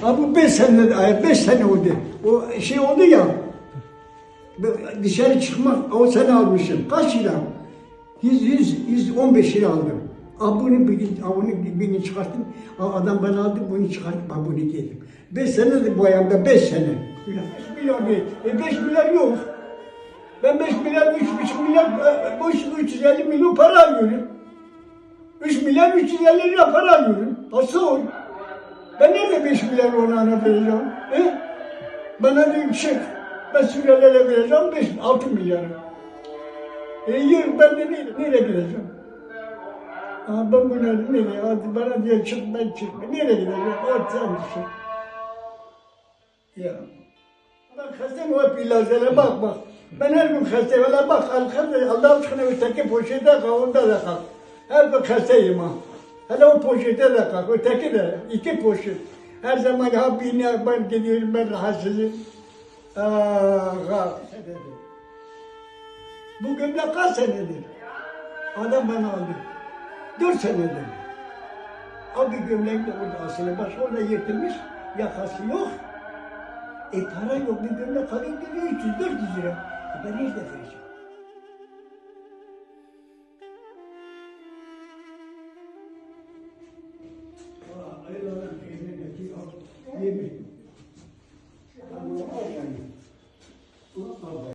Ha bu beş sene, ay, beş sene oldu. O şey oldu ya. Dışarı çıkmak o sene almışım. Kaç lira? 100, 100, 115 lira aldım. Ah bunu bir gün, ah bunu bir çıkarttım. Ah adam bana aldı bunu çıkarttım. Ah bunu giydim. Beş sene de bu ayağımda beş sene. 5 milyar değil. E 5 milyar yok. Ben 5 milyar, 3,5 milyar, e, bu 350 milyon para alıyorum. 3 milyar 350 lira para alıyorum. Nasıl olur? Ben nerede 5 milyar ona ana vereceğim? He? Bana diyor çık. Ben Suriyelilere vereceğim 5, 6 milyar. E yürü ben de nereye, nereye gideceğim? Aa, ben buna nereye? Hadi bana diyor çık ben çık. Nereye gideceğim? Hadi sen çık. Ya. Bak hastayım o pilazlara bak bak. Ben her gün hastayım. Bak Allah aşkına öteki poşete kavunda da kalk. Her gün hastayım ha. Hele o poşete de kalk. Öteki de iki poşet. Her zaman ha birine ben gidiyorum ben rahatsızım. Kalk. Bu gömlek kaç senedir? Adam bana aldı. Dört senedir. Al bir gömlek de orada asılı baş orada yırtılmış. Yakası yok. E para yok bir gömlek alayım dedi 300 400 lira. E ben nerede vereceğim? not bad.